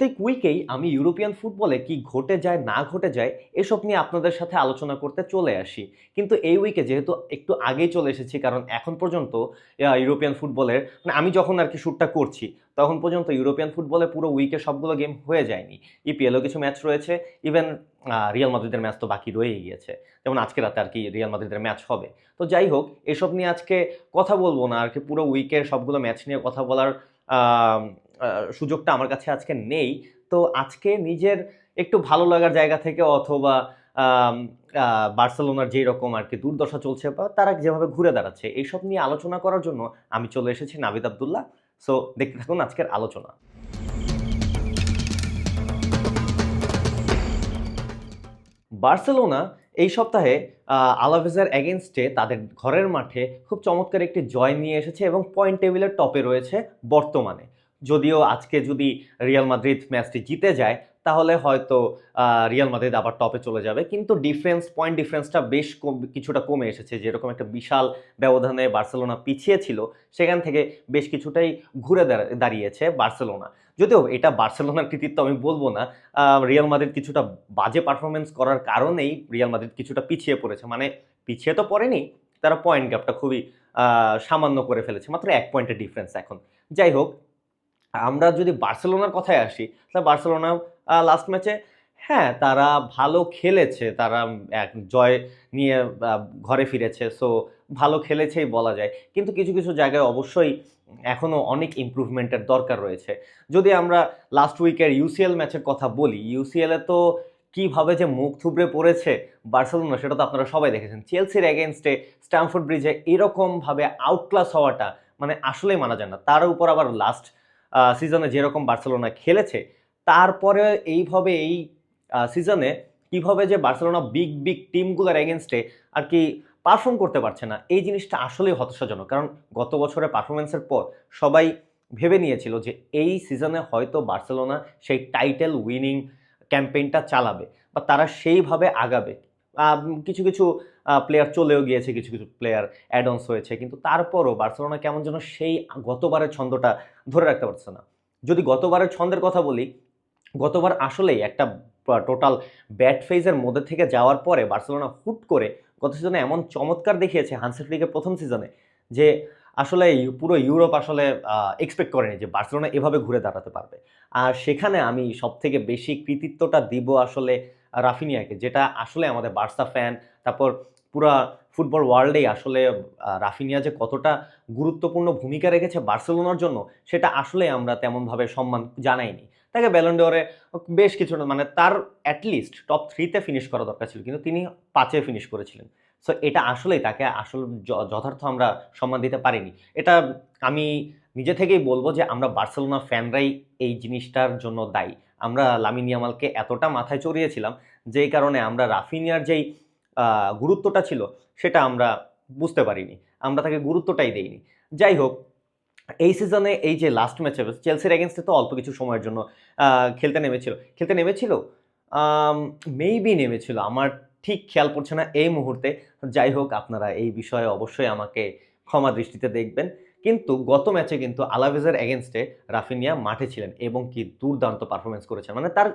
প্রত্যেক উইকেই আমি ইউরোপিয়ান ফুটবলে কি ঘটে যায়, না ঘটে যায়, এসব নিয়ে আপনাদের সাথে আলোচনা করতে চলে আসি। কিন্তু এই উইকে যেহেতু একটু আগেই চলে এসেছি, কারণ এখন পর্যন্ত ইউরোপিয়ান ফুটবলের মানে আমি যখন আর কি শ্যুটটা করছি, তখন পর্যন্ত ইউরোপিয়ান ফুটবলে পুরো উইকে সবগুলো গেম হয়ে যায়নি। ইপিএলও কিছু ম্যাচ রয়েছে ইভেন রিয়াল মাদ্রিদের ম্যাচ তো বাকি রয়েই গিয়েছে। যেমন আজকে রাতে আর কি রিয়াল মাদ্রিদের ম্যাচ হবে। তো যাই হোক, এসব নিয়ে আজকে কথা বলব না, আর কি পুরো উইকের সবগুলো ম্যাচ নিয়ে কথা বলার সুযোগটা আমার কাছে আজকে নেই। তো আজকে নিজের একটু ভালো লাগার জায়গা থেকে অথবা বার্সেলোনার যেই রকম আর কি দুর্দশা চলছে বা তারা যেভাবে ঘুরে দাঁড়াচ্ছে, এইসব নিয়ে আলোচনা করার জন্য আমি চলে এসেছি নাবিদ আবদুল্লাহ। সো দেখতে থাকুন আজকের আলোচনা। বার্সেলোনা এই সপ্তাহে আলাভেজার এগেনস্টে তাদের ঘরের মাঠে খুব চমৎকার একটি জয় নিয়ে এসেছে এবং পয়েন্ট টেবিলের টপে রয়েছে বর্তমানে। যদিও আজকে যদি রিয়াল মাদ্রিদ ম্যাচটি জিতে যায়, তাহলে হয়তো রিয়াল মাদ্রিদ আবার টপে চলে যাবে। কিন্তু ডিফারেন্স, পয়েন্ট ডিফারেন্সটা বেশ কিছুটা কমে এসেছে। যেরকম একটা বিশাল ব্যবধানে বার্সেলোনা পিছিয়ে ছিল সেখান থেকে বেশ কিছুটাই ঘুরে দাঁড়া- দাঁড়িয়েছে বার্সেলোনা। যদিও এটা বার্সেলোনার কৃতিত্ব আমি বলব না রিয়াল মাদ্রিদ কিছুটা বাজে পারফরমেন্স করার কারণেই রিয়াল মাদ্রিদ কিছুটা পিছিয়ে পড়েছে। মানে পিছিয়ে তো পড়েনি, তারা পয়েন্ট গ্যাপটা খুবই সামান্য করে ফেলেছে। মাত্র এক পয়েন্টের ডিফারেন্স এখন। যাই হোক আমরা যদি বার্সেলোনার কথায় আসি তাহলে বার্সেলোনা লাস্ট ম্যাচে হ্যাঁ তারা ভালো খেলেছে, তারা এক জয় নিয়ে ঘরে ফিরেছে সো ভালো খেলেছেই বলা যায়। কিন্তু কিছু কিছু জায়গায় অবশ্যই এখনও অনেক ইমপ্রুভমেন্টের দরকার রয়েছে। যদি আমরা লাস্ট উইকের ইউসিএল ম্যাচের কথা বলি ইউসিএলে তো কীভাবে যে মুখ থুবড়ে পড়েছে বার্সেলোনা, সেটা তো আপনারা সবাই দেখেছেন। চেলসির এগেনস্টে স্ট্যামফোর্ড ব্রিজে এরকমভাবে আউটক্লাস হওয়াটা মানে আসলেই মানা যায় না। তার উপর আবার লাস্ট সিজনে যেরকম বার্সেলোনা খেলেছে, তারপরে এইভাবে এই সিজনে কীভাবে যে বার্সেলোনা বিগ বিগ টিমগুলোর এগেনস্টে আর কি পারফর্ম করতে পারছে না, এই জিনিসটা আসলেই হতাশাজনক। কারণ গত বছরের পারফরমেন্সের পর সবাই ভেবে নিয়েছিল যে এই সিজনে হয়তো বার্সেলোনা সেই টাইটেল উইনিং ক্যাম্পেইনটা চালাবে বা তারা সেইভাবে আগাবে। কিছু কিছু প্লেয়ার চলেও গিয়েছে, কিছু কিছু প্লেয়ার অ্যাডন্স হয়েছে, কিন্তু তারপরও বার্সেলোনা কেমন যেন সেই গতবারের ছন্দটা ধরে রাখতে পারছে না। যদি গতবারের ছন্দের কথা বলি, গতবার আসলেই একটা টোটাল ব্যাট ফেজের মধ্যে থেকে যাওয়ার পরে বার্সেলোনা হুট করে গত সিজনে এমন চমৎকার দেখিয়েছে হান্সের লিগের প্রথম সিজনে যে আসলে পুরো ইউরোপ আসলে এক্সপেক্ট করেনি যে বার্সেলোনা এভাবে ঘুরে দাঁড়াতে পারবে। আর সেখানে আমি সবথেকে বেশি কৃতিত্বটা দিব আসলে রাফিনিয়াকে, যেটা আসলে আমাদের বার্সা ফ্যান তারপর পুরা ফুটবল ওয়ার্ল্ডেই আসলে রাফিনিয়া যে কতটা গুরুত্বপূর্ণ ভূমিকা রেখেছে বার্সেলোনার জন্য, সেটা আসলে আমরা তেমনভাবে সম্মান জানাইনি। তাকে ব্যালন্ডোরে বেশ কিছু মানে তার অ্যাটলিস্ট টপ থ্রিতে ফিনিশ করা দরকার ছিল, কিন্তু তিনি পাঁচে ফিনিশ করেছিলেন। সো এটা আসলেই তাকে আসল যথার্থ আমরা সম্মান দিতে পারিনি। এটা আমি নিজে থেকেই বলব যে আমরা বার্সেলোনা ফ্যানরাই এই জিনিসটার জন্য দায়ী। আমরা লামিনিয়ামালকে এতটা মাথায় চড়িয়েছিলাম যেই কারণে আমরা রাফিনিয়ার যেই গুরুত্বটা ছিল সেটা আমরা বুঝতে পারিনি। আমরা তাকে গুরুত্বটাই দেইনি। যাই হোক, এই সিজনে এই যে লাস্ট ম্যাচে চেলসির এগেনস্টে তো অল্প কিছু সময়ের জন্য খেলতে নেমেছিল। খেলতে নেমেছিল? মেবি নেমেছিল। আমার ঠিক খেয়াল পড়ছে না এই মুহূর্তে। যাই হোক, আপনারা এই বিষয়ে অবশ্যই আমাকে ক্ষমা দৃষ্টিতে দেখবেন। কিন্তু গত ম্যাচে কিন্তু আলাভেজের এগেনস্টে রাফিনিয়া মাঠে ছিলেন এবং কি দুর্দান্ত পারফরমেন্স করেছেন। মানে তার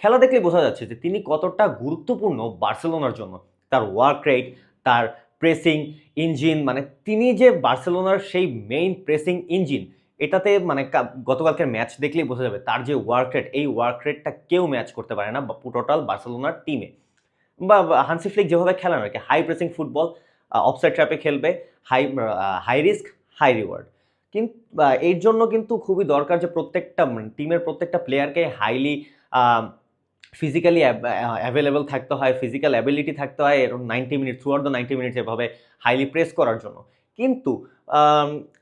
খেলা দেখলেই বোঝা যাচ্ছে যে তিনি কতটা গুরুত্বপূর্ণ বার্সেলোনার জন্য। তার ওয়ার্ক রেট তার প্রেসিং ইঞ্জিন মানে তিনি যে বার্সেলোনার সেই মেইন প্রেসিং ইঞ্জিন এটাতে মানে গতকালকের ম্যাচ দেখলেই বোঝা যাবে তার যে ওয়ার্ক রেট এই ওয়ার্ক রেটটা কেউ ম্যাচ করতে পারে না টোটাল বার্সেলোনার টিমে বা বা হানসি ফ্লিক যেভাবে খেলেন আর কি হাই প্রেসিং ফুটবল অফসাইড ট্র্যাপে খেলবে high high risk high reward. কিন্তু এর জন্য কিন্তু খুবই দরকার যে প্রত্যেকটা টিমের প্রত্যেকটা প্লেয়ারকে হাইলি ফিজিক্যালি অ্যাভেলেবল থাকতে হয় ফিজিক্যাল অ্যাবিলিটি থাকতে হয় এরকম ninety minute throughout the ninety minutes এভাবে হাইলি প্রেস করার জন্য। কিন্তু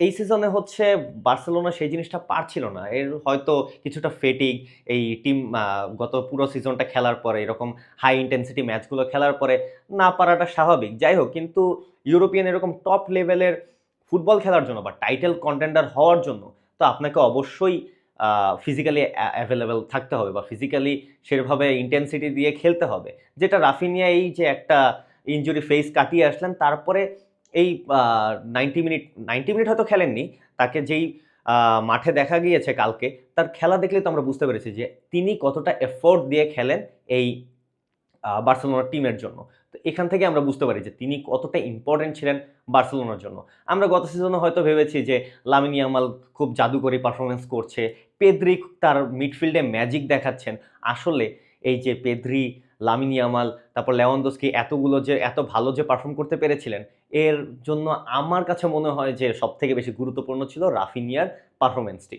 এই সিজনে হচ্ছে বার্সেলোনা সেই জিনিসটা পারছিল না। এর হয়তো কিছুটা ফেটিক এই টিম গত পুরো সিজনটা খেলার পরে, এরকম হাই ইন্টেন্সিটি ম্যাচগুলো খেলার পরে না পারাটা স্বাভাবিক। যাই হোক, কিন্তু ইউরোপিয়ান এরকম টপ লেভেলের ফুটবল খেলার জন্য বা টাইটেল কন্টেন্ডার হওয়ার জন্য তো আপনাকে অবশ্যই ফিজিক্যালি অ্যাভেলেবেল থাকতে হবে বা ফিজিক্যালি সেভাবে ইন্টেন্সিটি দিয়ে খেলতে হবে। যেটা রাফিনিয়া এই যে একটা ইনজুরি ফেস কাটিয়ে আসলেন তারপরে এই নাইনটি মিনিট নাইনটি মিনিট হয়তো খেলেননি তাকে যেই মাঠে দেখা গিয়েছে কালকে তার খেলা দেখলে তো আমরা বুঝতে পেরেছি যে তিনি কতটা এফোর্ট দিয়ে খেলেন এই আহ, বার্সেলোনা টিমের জন্য। তো এখান থেকে আমরা বুঝতে পারি যে তিনি কতটা ইম্পর্টেন্ট ছিলেন বার্সেলোনার জন্য। আমরা গত সিজনে হয়তো ভেবেছি যে লামিনী আমাল খুব জাদুকরী পারফরমেন্স করছে। পেদ্রি তার মিডফিল্ডে ম্যাজিক দেখাচ্ছেন। আসলে এই যে পেদ্রি লামিনী আমাল তারপর লেওয়ান্দোস্কি এতগুলো যে, এত ভালো যে পারফর্ম করতে পেরেছিলেন, এর জন্য আমার কাছে মনে হয় যে সব থেকে বেশি গুরুত্বপূর্ণ ছিল রাফিনিয়ার পারফরমেন্সটি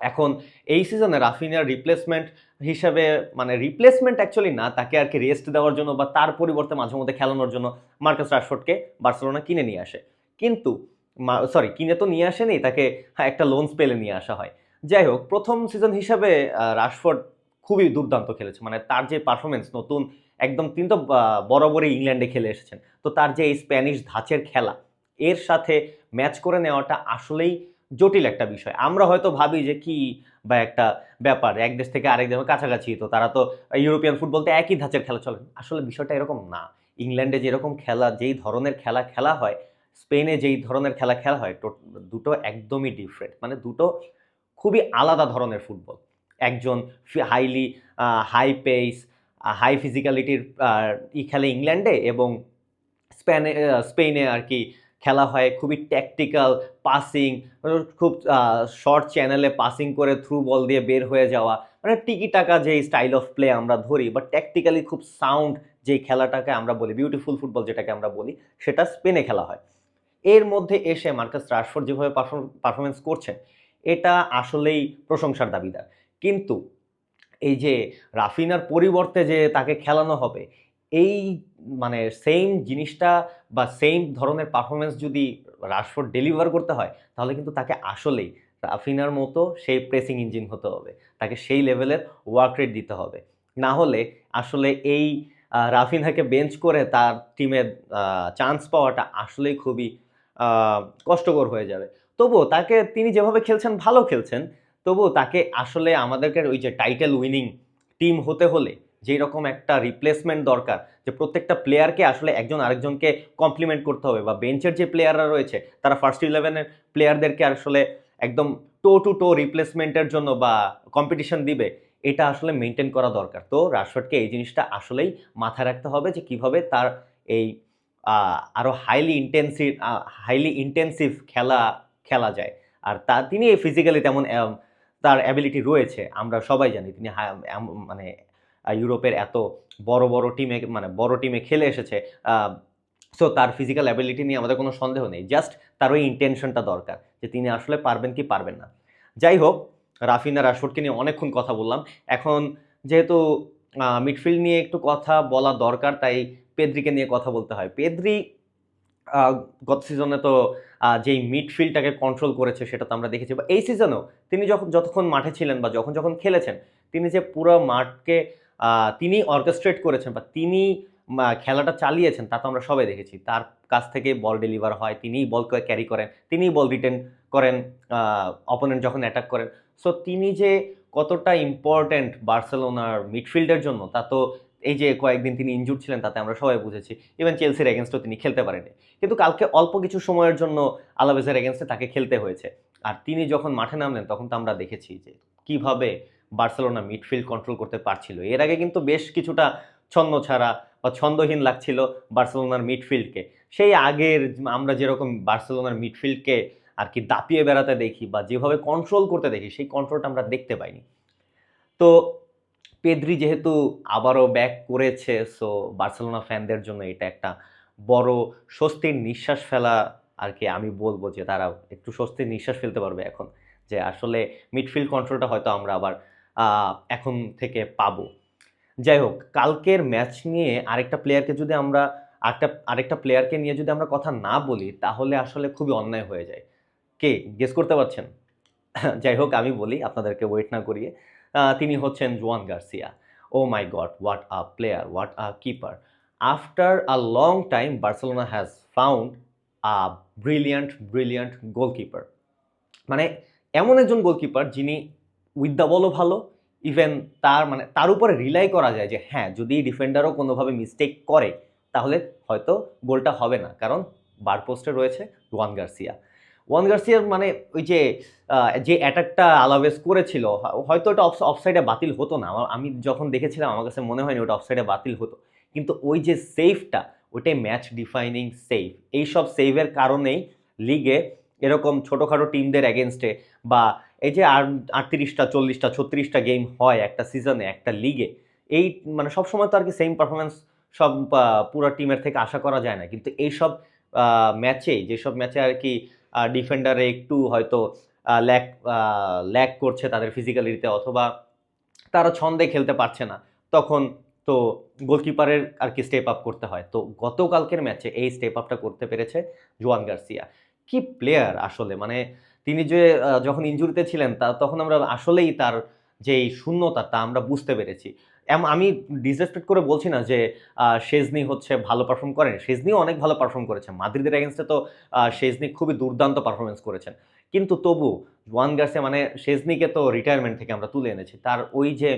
এখন এই সিজনে রাফিনিয়ার রিপ্লেসমেন্ট হিসাবে মানে রিপ্লেসমেন্ট অ্যাকচুয়ালি না তাকে আর কি রেস্ট দেওয়ার জন্য বা তার পরিবর্তে মাঝে মধ্যে খেলানোর জন্য মার্কাস রাশফোর্ডকে বার্সেলোনা কিনে নিয়ে আসে। কিন্তু সরি কিনে তো নিয়ে আসেনি তাকে হ্যাঁ, একটা লোন স্পেলে নিয়ে আসা হয়। যাই হোক প্রথম সিজন হিসাবে রাশফোর্ড খুবই দুর্দান্ত খেলেছে। মানে তার যে পারফরমেন্স নতুন একদম তিনি তো বরাবরই ইংল্যান্ডে খেলে এসেছেন। তো তার যে এই স্প্যানিশ ধাঁচের খেলা এর সাথে ম্যাচ করে নেওয়াটা আসলেই জটিল একটা বিষয়। আমরা হয়তো ভাবি যে কি বা একটা ব্যাপার, এক দেশ থেকে আরেক দেশের কাছাকাছি, তো তারা তো ইউরোপিয়ান ফুটবলতে একই ধাঁচের খেলা চলে। আসলে বিষয়টা এরকম না। ইংল্যান্ডে যেরকম খেলা, যেই ধরনের খেলা খেলা হয়, স্পেনে যেই ধরনের খেলা খেলা হয় দুটো একদমই ডিফারেন্ট মানে দুটো খুবই আলাদা ধরনের ফুটবল। একজন হাইলি হাই পেস হাই ফিজিক্যালিটির ই খেলে ইংল্যান্ডে এবং স্পেনে স্পেনে আর কি খেলা হয়, খুবই ট্যাকটিক্যাল পাসিং খুব শর্ট চ্যানেলে পাসিং করে থ্রু বল দিয়ে বের হয়ে যাওয়া মানে টিকি টাকা যে স্টাইল অফ প্লে আমরা ধরি বা ট্যাকটিক্যালি খুব সাউন্ড যে খেলাটাকে আমরা বলি বিউটিফুল ফুটবল যেটাকে আমরা বলি, সেটা স্পেনে খেলা হয়। এর মধ্যে এসে মার্কাস রাশফোর্ড যেভাবে পারফরমেন্স করছেন, এটা আসলেই প্রশংসার দাবিদার। কিন্তু এই যে রাফিনার পরিবর্তে যে তাকে খেলানো হবে এই মানে সেম জিনিসটা বা সেম ধরনের পারফরমেন্স যদি রাশফোর্ড ডেলিভার করতে হয়, তাহলে কিন্তু তাকে আসলেই রাফিনার মতো সেই প্রেসিং ইঞ্জিন হতে হবে। তাকে সেই লেভেলের ওয়ার্ক রেট দিতে হবে। না হলে আসলে এই রাফিনাকে বেঞ্চ করে তার টিমের চান্স পাওয়াটা আসলেই খুবই কষ্টকর হয়ে যাবে। তবুও তাকে তিনি যেভাবে খেলছেন, ভালো খেলছেন, তবুও তাকে আসলে আমাদেরকে ওই যে টাইটেল উইনিং টিম হতে হলে যেই রকম একটা রিপ্লেসমেন্ট দরকার, যে প্রত্যেকটা প্লেয়ারকে আসলে একজন আরেকজনকে কমপ্লিমেন্ট করতে হবে বা বেঞ্চের যে প্লেয়াররা রয়েছে, তারা ফার্স্ট ইলেভেনের প্লেয়ারদেরকে আসলে একদম টো টু টো রিপ্লেসমেন্টের জন্য বা কম্পিটিশন দিবে, এটা আসলে মেনটেন করা দরকার। তো রাশফোর্ডকে এই জিনিসটা আসলেই মাথায় রাখতে হবে যে কীভাবে তার এই আরও হাইলি ইন্টেন্সিভ হাইলি ইন্টেন্সিভ খেলা খেলা যায়। আর তা, তিনি ফিজিক্যালি তেমন তার অ্যাবিলিটি রয়েছে, আমরা সবাই জানি, তিনি মানে ইউরোপের এত বড় বড় টিমে মানে বড় টিমে খেলে এসেছে সো তার ফিজিক্যাল অ্যাবিলিটি নিয়ে আমাদের কোনো সন্দেহ নেই। জাস্ট তার ওই ইন্টেনশনটা দরকার যে তিনি আসলে পারবেন কি পারবেন না। যাই হোক, রাফিনা রাশফোর্ডকে নিয়ে অনেকক্ষণ কথা বললাম। এখন যেহেতু মিডফিল্ড নিয়ে একটু কথা বলা দরকার, তাই পেদ্রিকে নিয়ে কথা বলতে হয়। পেদ্রি গত সিজনে তো যেই মিডফিল্ডটাকে কন্ট্রোল করেছে সেটা তো আমরা দেখেছি। বা এই সিজনেও তিনি যখন, যতক্ষণ মাঠে ছিলেন বা যখন যখন খেলেছেন, তিনি যে পুরো মাঠকে তিনি অর্কেস্ট্রেট করেছেন বা তিনি খেলাটা চালিয়েছেন, তা তো আমরা সবাই দেখেছি। তার কাছ থেকে বল ডেলিভার হয়, তিনিই বল ক্যারি করেন, তিনিই বল রিটেন করেন অপোনেন্ট যখন অ্যাটাক করেন। সো তিনি যে কতটা ইম্পর্ট্যান্ট বার্সেলোনার মিডফিল্ডের জন্য, তা তো এই যে কয়েকদিন তিনি ইনজুর ছিলেন, তাতে আমরা সবাই বুঝেছি। ইভেন চেলসির এগেনস্টও তিনি খেলতে পারেনি। কিন্তু কালকে অল্প কিছু সময়ের জন্য আলাভেজের এগেনস্টে তাকে খেলতে হয়েছে। আর তিনি যখন মাঠে নামলেন, তখন তো আমরা দেখেছি যে কীভাবে বার্সেলোনা মিডফিল্ড কন্ট্রোল করতে পারছিল। এর আগে কিন্তু বেশ কিছুটা ছন্দ ছাড়া বা ছন্দহীন লাগছিল বার্সেলোনার মিডফিল্ডকে। সেই আগের আমরা যেরকম বার্সেলোনার মিডফিল্ডকে আর কি দাপিয়ে বেড়াতে দেখি বা যেভাবে কন্ট্রোল করতে দেখি, সেই কন্ট্রোলটা আমরা দেখতে পাইনি। তো পেদ্রি যেহেতু আবারও ব্যাক করেছে সো বার্সেলোনা ফ্যানদের জন্য এটা একটা বড় স্বস্তির নিঃশ্বাস ফেলা আর কি আমি বলব যে তারা একটু স্বস্তির নিঃশ্বাস ফেলতে পারবে এখন। যে আসলে মিডফিল্ড কন্ট্রোলটা হয়তো আমরা আবার এখন থেকে পাবো। যাই হোক, কালকের ম্যাচ নিয়ে আরেকটা প্লেয়ারকে যদি আমরা, আরেকটা আরেকটা প্লেয়ারকে নিয়ে যদি আমরা কথা না বলি, তাহলে আসলে খুবই অন্যায় হয়ে যায়। কে? গেস করতে পারছেন? যাই হোক, আমি বলি, আপনাদেরকে ওয়েট না করিয়ে তিনি হচ্ছেন Joan Garcia. Oh my god what a player what a keeper after a long time Barcelona has found a brilliant brilliant goalkeeper মানে এমন একজন গোলকিপার যিনি উইথ দ্য বলও ভালো ইভেন তার মানে তার উপরে রিলাই করা যায় যে হ্যাঁ যদি ডিফেন্ডারও কোনোভাবে মিস্টেক করে, তাহলে হয়তো গোলটা হবে না। কারণ বার পোস্টে রয়েছে রুয়ান গার্সিয়া ওয়ান গার্সিয়ার মানে ওই যে যে অ্যাটাকটা আলাভেস করেছিল, হয়তো ওটা অফ অফসাইডে বাতিল হতো না। আমি যখন দেখেছিলাম, আমার কাছে মনে হয়নি ওটা অফসাইডে বাতিল হতো। কিন্তু ওই যে সেফটা ওটাই ম্যাচ ডিফাইনিং সেভ এইসব সেভের কারণেই লিগে এরকম ছোটোখাটো টিমদের এগেনস্টে বা এই যে আর আটত্রিশটা, চল্লিশটা, ছত্রিশটা গেম হয় একটা সিজনে একটা লিগে এই মানে সবসময় তো আর কি সেম পারফরমেন্স সব পুরো টিমের থেকে আশা করা যায় না। কিন্তু এইসব ম্যাচে যেসব ম্যাচে আর কি ডিফেন্ডারে একটু হয়তো ল্যাক ল্যাক করছে তাদের ফিজিক্যালিটিতে অথবা তারা ছন্দে খেলতে পারছে না, তখন তো গোলকিপারের আর কি স্টেপ আপ করতে হয়। তো গতকালকের ম্যাচে এই স্টেপ আপটা করতে পেরেছে জোয়ান গার্সিয়া। কি প্লেয়ার আসলে? মানে তিনি যে যখন ইনজুরিতে ছিলেন, তা তখন আমরা আসলেই তার যেই শূন্যতা, তা আমরা বুঝতে পেরেছি। আমি ডিসরেসপেক্ট করে বলছি না যে শেজনি হচ্ছে ভালো পারফর্ম করেন। শেজনিও অনেক ভালো পারফর্ম করেছে। মাদ্রিদের এগেনস্টে তো শেজনি খুবই দুর্দান্ত পারফরমেন্স করেছেন। কিন্তু তবু ওয়ান গার্সে মানে শেজনিকে তো রিটায়ারমেন্ট থেকে আমরা তুলে এনেছি। তার ওই যে,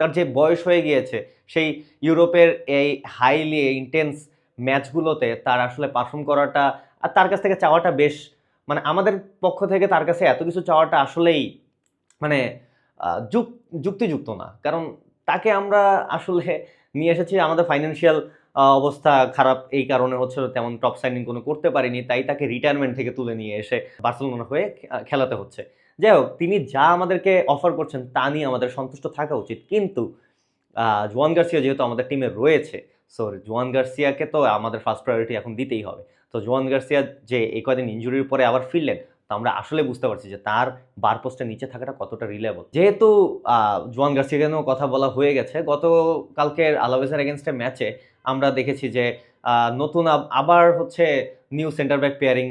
তার যে বয়স হয়ে গিয়েছে, সেই ইউরোপের এই হাইলি ইন্টেন্স ম্যাচগুলোতে তার আসলে পারফর্ম করাটা আর তার কাছ থেকে চাওয়াটা বেশ মানে আমাদের পক্ষ থেকে তার কাছে এত কিছু চাওয়াটা আসলেই মানে যুক, যুক্তিযুক্ত না। কারণ তাকে আমরা আসলে নিয়ে এসেছি, আমাদের ফাইন্যান্সিয়াল অবস্থা খারাপ, এই কারণে হচ্ছে তেমন টপ সাইনিং কোনো করতে পারিনি, তাই তাকে রিটায়ারমেন্ট থেকে তুলে নিয়ে এসে বার্সেলোনা হয়ে খেলাতে হচ্ছে। যাই হোক, তিনি যা আমাদেরকে অফার করছেন তা নিয়ে আমাদের সন্তুষ্ট থাকা উচিত। কিন্তু জোয়ান গার্সিয়া যেহেতু আমাদের টিমে রয়েছে সো জোয়ান গার্সিয়াকে তো আমাদের ফার্স্ট প্রায়োরিটি এখন দিতেই হবে। তো জোয়ান গার্সিয়া যে এই কদিন ইঞ্জুরির পরে আবার ফিরলেন, তো আমরা আসলে বুঝতে পারছি যে তার বার পোস্টের নিচে থাকাটা কতটা রিলেবল যেহেতু জোয়ান গার্সিয়াকেও কথা বলা হয়ে গেছে, গতকালকের আলাভেসের এগেনস্টে ম্যাচে আমরা দেখেছি যে নতুন আবার হচ্ছে নিউ সেন্টার ব্যাক পেয়ারিং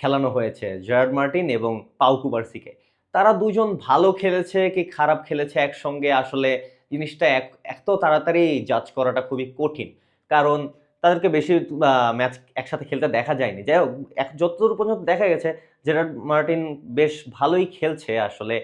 খেলানো হয়েছে জার্ড মার্টিন এবং পাউ কুবার্সিকে তারা দুজন ভালো খেলেছে কি খারাপ খেলেছে একসঙ্গে আসলে জিনিসটা এক, এত তাড়াতাড়ি জাজ করাটা খুবই কঠিন। কারণ তাদেরকে বেশি ম্যাচ একসাথে খেলতে দেখা যায়নি। যাই হোক, এক, যতদূর পর্যন্ত দেখা গেছে, জেরার্ড মার্টিন বেশ ভালোই খেলছে আসলে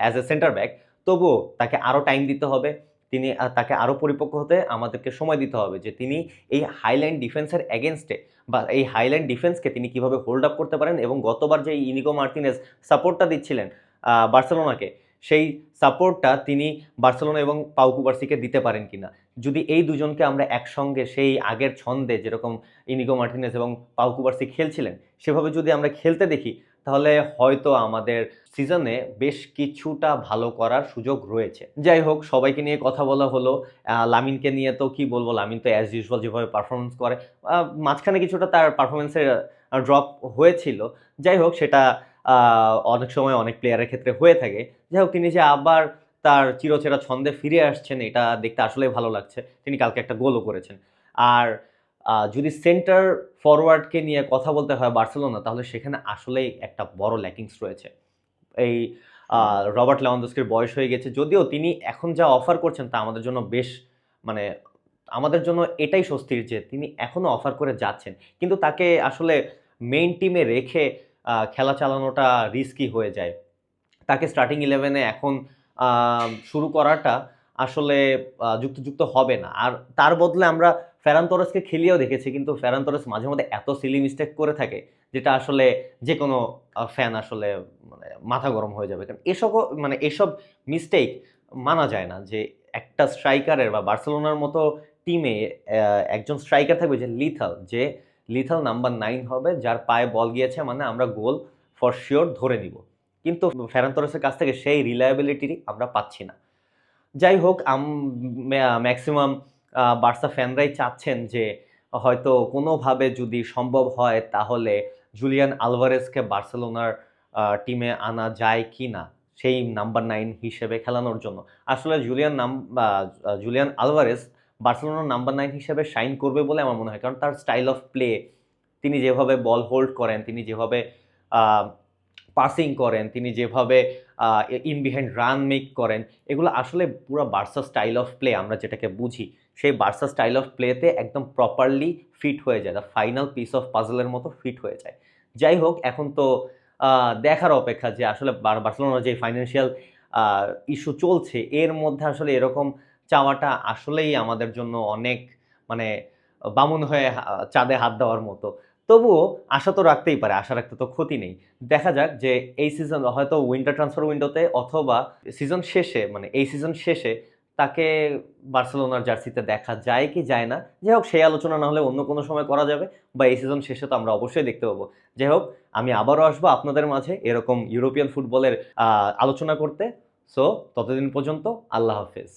অ্যাজ এ সেন্টার ব্যাক তবুও তাকে আরও টাইম দিতে হবে, তিনি তাকে আরও পরিপক্ক হতে আমাদেরকে সময় দিতে হবে যে তিনি এই হাইলাইন ডিফেন্সের এগেনস্টে বা এই হাইলাইন ডিফেন্সকে তিনি কীভাবে হোল্ড আপ করতে পারেন এবং গতবার যে ইনিগো মার্টিনেস সাপোর্টটা দিচ্ছিলেন বার্সেলোনাকে সেই সাপোর্টটা তিনি বার্সেলোনা এবং পাউকুবার্সিকে দিতে পারেন কিনা। যদি এই দুজনকে আমরা একসঙ্গে সেই আগের ছন্দে যেরকম ইনিগো মার্টিনেস এবং পাউকুবার্সি খেলছিলেন, সেভাবে যদি আমরা খেলতে দেখি, তাহলে হয়তো আমাদের সিজনে বেশ কিছুটা ভালো করার সুযোগ রয়েছে। যাই হোক, সবাইকে নিয়ে কথা বলা হলো। লামিনকে নিয়ে তো কি বলব, লামিন তো অ্যাজ ইউজুয়াল যেভাবে পারফরমেন্স করে মাঝখানে কিছুটা তার পারফরমেন্সের ড্রপ হয়েছিল। যাই হোক, সেটা অনেক সময় অনেক প্লেয়ারের ক্ষেত্রে হয়ে থাকে। যাই হোক, তিনি যে আবার তার চিরচেরা ছন্দে ফিরে আসছেন, এটা দেখতে আসলেই ভালো লাগছে। তিনি কালকে একটা গোলও করেছেন। আর যদি সেন্টার ফরওয়ার্ডকে নিয়ে কথা বলতে হয় বার্সেলোনা, তাহলে সেখানে আসলেই একটা বড় ল্যাকিংস রয়েছে। এই রবার্ট লেওয়ান্দস্কির বয়স হয়ে গেছে, যদিও তিনি এখন যা অফার করছেন তা আমাদের জন্য বেশ মানে আমাদের জন্য এটাই স্বস্তির যে তিনি এখনও অফার করে যাচ্ছেন। কিন্তু তাকে আসলে মেইন টিমে রেখে খেলা চালানোটা রিস্কি হয়ে যায়। তাকে স্টার্টিং ইলেভেনে এখন শুরু করাটা আসলে যুক্তিযুক্ত হবে না। আর তার বদলে আমরা ফেরান তোরেসকে খেলিয়েও দেখেছি, কিন্তু ফেরান মাঝে মধ্যে এত সিলি মিস্টেক করে থাকে, যেটা আসলে যে কোনো ফ্যান আসলে মানে মাথা গরম হয়ে যাবে। কারণ এসব মানে এসব মিস্টেক মানা যায় না যে একটা স্ট্রাইকারের বা বার্সেলোনার মতো টিমে একজন স্ট্রাইকার থাকবে যে লিথাল যে লিথাল নাম্বার নাইন হবে, যার পায়ে বল গিয়েছে মানে আমরা গোল ফর শিওর ধরে নিব। কিন্তু ফেরান তোরেসের কাছ থেকে সেই রিলায়েবিলিটি আমরা পাচ্ছি না। যাই হোক ম্যাক্সিমাম বার্সা ফ্যানরাই চাচ্ছেন যে হয়তো কোনোভাবে যদি সম্ভব হয় তাহলে জুলিয়ান আলভারেজকে বার্সেলোনার টিমে আনা যায় কি না, সেই নাম্বার নাইন হিসেবে খেলানোর জন্য। আসলে জুলিয়ান নাম জুলিয়ান আলভারেজ বার্সেলোনার নাম্বার নাইন হিসেবে শাইন করবে বলে আমার মনে হয়। কারণ তার স্টাইল অফ প্লে তিনি যেভাবে বল হোল্ড করেন, তিনি যেভাবে পাসিং করেন, তিনি যেভাবে ইন বিহাইন্ড রান মেক করেন, এগুলো আসলে পুরো বার্সা স্টাইল অফ প্লে আমরা যেটাকে বুঝি। সেই বার্সা স্টাইল অফ প্লেতে একদম প্রপারলি ফিট হয়ে যায় দ্য ফাইনাল পিস অফ পাজলের মতো ফিট হয়ে যায়। যাই হোক, এখন তো দেখার অপেক্ষা যে আসলে বার্সেলোনার যে ফাইন্যান্সিয়াল ইস্যু চলছে, এর মধ্যে আসলে এরকম চাওয়াটা আসলেই আমাদের জন্য অনেক মানে বামুন হয়ে চাঁদে হাত দেওয়ার মতো। তবুও আশা তো রাখতেই পারে, আশা রাখতে তো ক্ষতি নেই। দেখা যাক যে এই সিজন হয়তো উইন্টার ট্রান্সফার উইন্ডোতে অথবা সিজন শেষে মানে এই সিজন শেষে তাকে বার্সেলোনার জার্সিতে দেখা যায় কি যায় না, যাই হোক সেই আলোচনা না হলে অন্য কোনো সময় করা যাবে বা এই সিজন শেষে তো আমরা অবশ্যই দেখতে পাবো। যাই হোক, আমি আবারও আসব আপনাদের মাঝে এরকম ইউরোপিয়ান ফুটবলের আলোচনা করতে। সো ততদিন পর্যন্ত আল্লাহ হাফেজ।